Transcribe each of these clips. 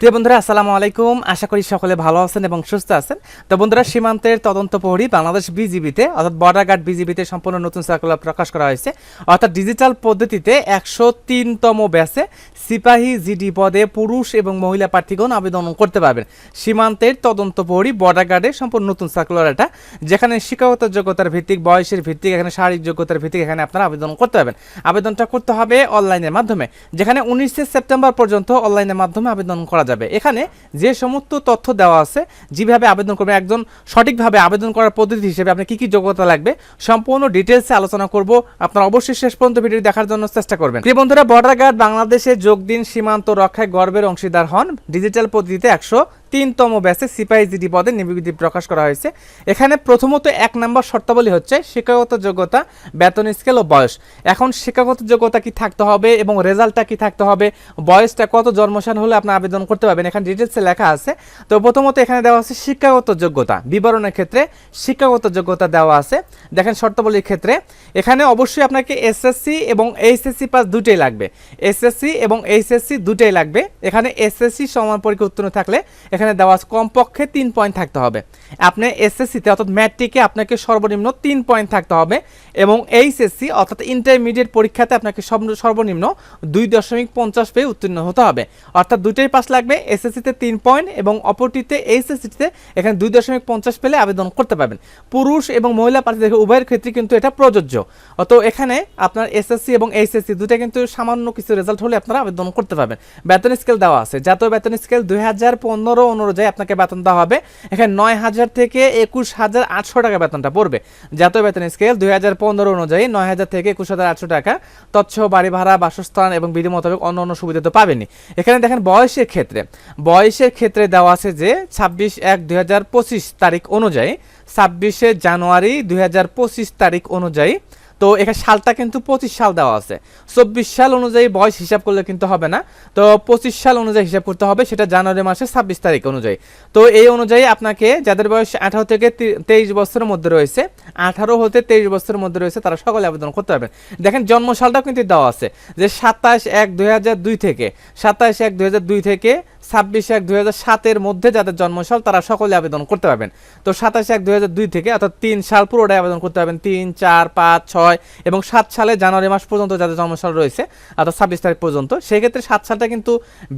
প্রিয় বন্ধুরা, আসসালামু আলাইকুম। আশা করি সকলে ভালো আছেন এবং সুস্থ আছেন। তো বন্ধুরা, সীমান্তের তদন্ত প্রহরী বাংলাদেশ বিজিবিতে, অর্থাৎ বর্ডার গার্ড বিজিবিতে সম্পূর্ণ নতুন সার্কুলার প্রকাশ করা হয়েছে। অর্থাৎ ডিজিটাল পদ্ধতিতে একশো তিনতম ব্যাচে সিপাহী জিডি পদে পুরুষ এবং মহিলা প্রার্থীগণ আবেদন করতে পারবেন। সীমান্তের তদন্ত প্রহরী বর্ডার গার্ডের সম্পূর্ণ নতুন সার্কুলার এটা, যেখানে শিক্ষাগত যোগ্যতার ভিত্তিক, বয়সের ভিত্তিক, এখানে শারীরিক যোগ্যতার ভিত্তিক, এখানে আপনারা আবেদন করতে পারবেন। আবেদনটা করতে হবে অনলাইনের মাধ্যমে, যেখানে উনিশে সেপ্টেম্বর পর্যন্ত অনলাইনের মাধ্যমে আবেদন করা যাবে। এখানে যে সমস্ত তথ্য দেওয়া আছে, যেভাবে আবেদন করবেন, একজন সঠিকভাবে আবেদন করার পদ্ধতি হিসেবে আপনার কী কী যোগ্যতা লাগবে, সম্পূর্ণ ডিটেলসে আলোচনা করব। আপনারা অবশ্যই শেষ পর্যন্ত ভিডিও দেখার জন্য চেষ্টা করবেন। প্রিয় বন্ধুরা বর্ডার গার্ড বাংলাদেশে যোগ দিন সীমান্ত রক্ষায় গর্বের অংশীদার হন। ডিজিটাল পদ্ধতিতে একশো তিনতম ব্যাচে সিপাহি জিডি পদে নিবিদ্ধি প্রকাশ করা হয়েছে। এখানে প্রথমত এক নম্বর শর্তাবলী হচ্ছে শিক্ষাগত যোগ্যতা, বেতন স্কেল ও বয়স। এখন শিক্ষাগত যোগ্যতা কি থাকতে হবে এবং রেজাল্টটা কি থাকতে হবে? বয়সটা কত জন্মসান হলে আপনি আবেদন করতে পারবেন? এখানে ডিটেলসে লেখা আছে। তো প্রথমত এখানে দেওয়া আছে শিক্ষাগত যোগ্যতা। বিবরণের ক্ষেত্রে শিক্ষাগত যোগ্যতা দেওয়া আছে। দেখেন শর্তাবলীর ক্ষেত্রে এখানে অবশ্যই আপনাকে এসএসসি এবং এইচএসসি পাস দুটোই লাগবে। এসএসসি এবং এইচএসসি দুটোই লাগবে। এখানে এসএসসি সমান পরীক্ষা উত্তীর্ণ থাকলে এখানে দেওয়া আছে, কমপক্ষে তিন পয়েন্ট থাকতে হবে। আপনি এসএসসিতে অর্থাৎ ম্যাট্রিকে আপনাকে সর্বনিম্ন তিন পয়েন্ট থাকতে হবে এবং এইচএসসি অর্থাৎ ইন্টারমিডিয়েট পরীক্ষাতে আপনাকে সর্বনিম্ন দুই দশমিক পঞ্চাশ পেয়ে উত্তীর্ণ হতে হবে। অর্থাৎ দুটোই পাস লাগবে এসএসসিতে তিন পয়েন্ট এবং অপরটিতে এইচএসসিতে এখানে দুই দশমিক পঞ্চাশ পেলে আবেদন করতে পারবেন। পুরুষ এবং মহিলা প্রার্থীদের উভয়ের ক্ষেত্রে কিন্তু এটা প্রযোজ্য। তো এখানে আপনার এসএসসি এবং এইচএসসি দুটো কিন্তু সামান্য কিছু রেজাল্ট হলে আপনারা আবেদন করতে পারবেন। বেতন স্কেল দেওয়া আছে। জাতীয় বেতন স্কেল দুই হাজার পনেরো অনুযায়ী আপনাকে বেতন দেওয়া হবে। এখানে নয় হাজার থেকে একুশ হাজার আটশো টাকা বেতনটা পড়বে। জাতীয় বেতন স্কেল দুই হাজার পনেরো অনুযায়ী নয় হাজার থেকে একুশ হাজার আটশো টাকা। তৎসহ বাড়ি ভাড়া, বাসস্থান এবং বিধি মোতাবেক অন্য অন্য সুবিধা তো পাবেনি এখানে দেখেন বয়সের ক্ষেত্রে। বয়সের ক্ষেত্রে দেওয়া আছে যে ছাব্বিশ এক দুই তারিখ অনুযায়ী, ছাব্বিশে জানুয়ারি দুই হাজার পঁচিশ তারিখ অনুযায়ী তো এখানে সালটা কিন্তু পঁচিশ সাল দেওয়া আছে। চব্বিশ সাল অনুযায়ী বয়স হিসাব করলে কিন্তু হবে না। তো পঁচিশ সাল অনুযায়ী হিসাব করতে হবে, সেটা জানুয়ারি মাসের ছাব্বিশ তারিখ অনুযায়ী। তো এই অনুযায়ী আপনাকে যাদের বয়স আঠারো থেকে তেইশ বছরের মধ্যে রয়েছে, আঠারো হতে তেইশ বছরের মধ্যে রয়েছে, তারা সকলে আবেদন করতে পারবেন। দেখেন জন্ম সালটাও কিন্তু দেওয়া আছে যে সাতাশ এক দুই থেকে, সাতাশ এক দুই থেকে ছাব্বিশ এক দুই হাজার সাতের মধ্যে যাদের জন্মসাল, তারা সকলে আবেদন করতে পারবেন। তো সাতাশ এক দুই হাজার দুই থেকে অর্থাৎ তিন সাল পুরোটাই আবেদন করতে পারবেন। তিন, চার, পাঁচ, ছয় এবং সাত সালে জানুয়ারি মাস পর্যন্ত যাদের জন্মসাল রয়েছে, অর্থাৎ ছাব্বিশ তারিখ পর্যন্ত সেক্ষেত্রে সাত সালটা কিন্তু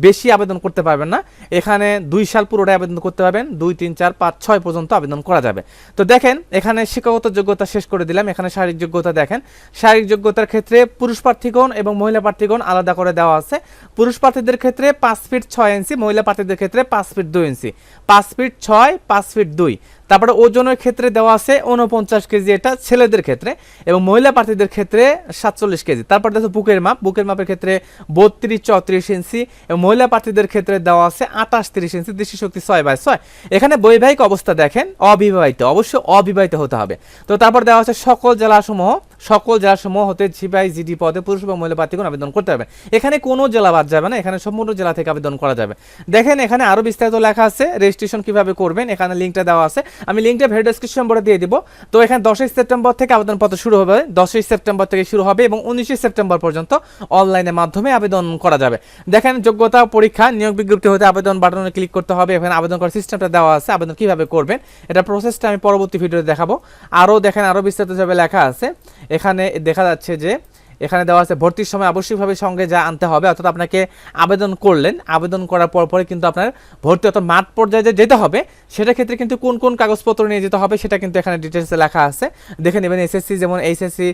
বেশি আবেদন করতে পারবেন না। এখানে দুই সাল পুরোটাই আবেদন করতে পারবেন, দুই, তিন, চার, পাঁচ, ছয় পর্যন্ত আবেদন করা যাবে। তো দেখেন, এখানে শিক্ষাগত যোগ্যতা শেষ করে দিলাম। এখানে শারীরিক যোগ্যতা দেখেন, শারীরিক যোগ্যতার ক্ষেত্রে পুরুষ প্রার্থীগণ এবং মহিলা প্রার্থীগণ আলাদা করে দেওয়া আছে। পুরুষ প্রার্থীদের ক্ষেত্রে পাঁচ ফিট ছয় ইঞ্চি মহিলা প্রার্থীদের ক্ষেত্রে পাঁচ ফিট দুই ইঞ্চি। পাঁচ ফিট ছয়, পাঁচ ফিট দুই। তারপরে ওজনের ক্ষেত্রে দেওয়া আছে উনপঞ্চাশ কেজি এটা ছেলেদের ক্ষেত্রে এবং মহিলা প্রার্থীদের ক্ষেত্রে সাতচল্লিশ কেজি। তারপর দেখো বুকের মাপ। বুকের মাপের ক্ষেত্রে বত্রিশ, চৌত্রিশ ইঞ্চি এবং মহিলা প্রার্থীদের ক্ষেত্রে দেওয়া আছে আঠাশ, তিরিশ ইঞ্চি দৃষ্টি শক্তি ছয় বাই ছয়। এখানে বৈবাহিক অবস্থা দেখেন, অবিবাহিত। অবশ্যই অবিবাহিত হতে হবে। তো তারপর দেওয়া আছে সকল জেলাসমূহ সকল জেলাসমূহ হতে জিবাই জিডি পদে পুরুষ এবং মহিলা প্রার্থীগণ আবেদন করতে পারবেন এখানে কোনো জেলা বাদ যাবে না, এখানে সম্পূর্ণ জেলা থেকে আবেদন করা যাবে। দেখেন, এখানে আরও বিস্তারিত লেখা আছে রেজিস্ট্রেশন কীভাবে করবেন, এখানে লিঙ্কটা দেওয়া আছে। আমি লিঙ্কটা ভিডিও ডেসক্রিপশন বোর্ডে দিয়ে দিব। তো এখানে দশই সেপ্টেম্বর থেকে আবেদনপত্র শুরু হবে, দশই সেপ্টেম্বর থেকে শুরু হবে এবং উনিশে সেপ্টেম্বর পর্যন্ত অনলাইনের মাধ্যমে আবেদন করা যাবে। দেখেন, যোগ্যতা পরীক্ষা, নিয়োগ বিজ্ঞপ্তি হতে আবেদন বাটনে ক্লিক করতে হবে। এখানে আবেদন করার সিস্টেমটা দেওয়া আছে, আবেদন কীভাবে করবেন, এটা প্রসেসটা আমি পরবর্তী ভিডিওতে দেখাবো। আরও দেখেন আরও বিস্তারিতভাবে লেখা আছে। এখানে দেখা যাচ্ছে যে এখানে দেওয়া আছে, ভর্তির সময় আবশ্যিকভাবে সঙ্গে যা আনতে হবে, অর্থাৎ আপনাকে আবেদন করলেন। আবেদন করার পর, পরে কিন্তু আপনার ভর্তি অর্থাৎ মাঠ পর্যায়ে যেতে হবে, সেটা ক্ষেত্রে কিন্তু কোন কোন কাগজপত্র নিয়ে যেতে হবে, সেটা কিন্তু এখানে ডিটেলসে লেখা আছে। দেখে নেবেন এসএসসি যেমন এইচএসসি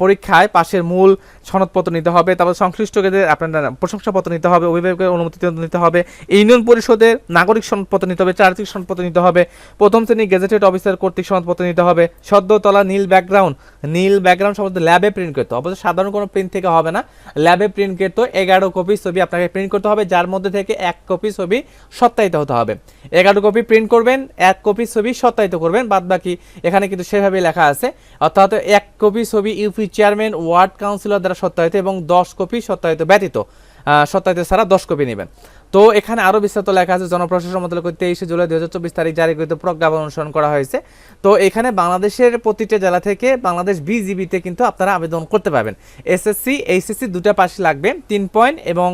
পরীক্ষায় পাশের মূল সনদপত্র নিতে হবে, তারপর সংশ্লিষ্ট ক্ষেত্রে আপনার প্রশংসাপত্র নিতে হবে, অভিভাবকের অনুমতি নিতে হবে, ইউনিয়ন পরিষদের নাগরিক সনদপত্র নিতে হবে, চারিত্রিক সনদপত্র নিতে হবে, প্রথম শ্রেণি গেজেটেড অফিসার কর্তৃক সনদপত্র নিতে হবে, সদ্যতলা নীল ব্যাকগ্রাউন্ড নীল ব্যাকগ্রাউন্ড সম্বন্ধে ল্যাবে প্রিন্ট করতে হবে, অবশ্য সাধারণ কোনো প্রিন্ট থেকে হবে না। ল্যাবে প্রিন্ট করতে এগারো কপি ছবি আপনাকে প্রিন্ট করতে হবে, যার মধ্যে থেকে এক কপি ছবি সত্যায়িত হতে হবে। এগারো কপি প্রিন্ট করবেন, এক কপি ছবি সত্যায়িত করবেন বাদ বাকি এখানে কিন্তু সেভাবে লেখা আছে। অর্থাৎ এক কপি ছবি ইউপি চেয়ারম্যান ওয়ার্ড কাউন্সিলর দ্বারা সত্যায়িত এবং দশ কপি সত্যায়িত ব্যতীত সত্যায়িত ছাড়া দশ কপি নেবেন। তো এখানে আরও বিস্তারিত লেখা আছে, জনপ্রশাসন মন্ত্রণালয় তেইশে জুলাই দুই হাজার তারিখ জারিকৃত প্রজ্ঞাপন অনুসরণ করা হয়েছে। তো এখানে বাংলাদেশের প্রতিটা জেলা থেকে বাংলাদেশ বিজিবিতে কিন্তু আপনারা আবেদন করতে পারবেন। এসএসসি, এইচএসসি দুটা পাশ লাগবে, তিন পয়েন্ট এবং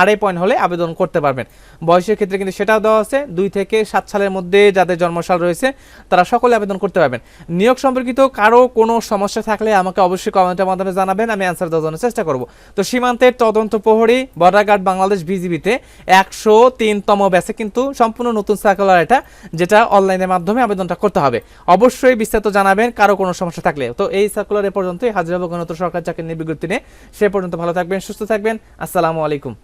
আড়াই পয়েন্ট হলে আবেদন করতে পারবেন। বয়সের ক্ষেত্রে কিন্তু সেটাও দেওয়া আছে, দুই থেকে সাত সালের মধ্যে যাদের জন্মসাল রয়েছে, তারা সকলে আবেদন করতে পারবেন। নিয়োগ সম্পর্কিত কারও কোনো সমস্যা থাকলে আমাকে অবশ্যই কমেন্টের মাধ্যমে জানাবেন, আমি অ্যান্সার দেওয়ার চেষ্টা করব। তো সীমান্তের তদন্ত প্রহরী বর্ডার গার্ড বাংলাদেশ বিজিবিতে একশো তিনতম ব্যাচে কিন্তু সম্পূর্ণ নতুন সার্কুলার এটা, যেটা অনলাইনের মাধ্যমে আবেদনটা করতে হবে। অবশ্যই বিস্তারিত জানাবেন, কারও কোনো সমস্যা থাকলে। তো এই সার্কুলার এ পর্যন্তই। হাজির হব গণতন্ত্র সরকার চাকরি নিয়ে বিজ্ঞপ্তি নিয়ে। সে পর্যন্ত ভালো থাকবেন, সুস্থ থাকবেন। আসসালামু আলাইকুম।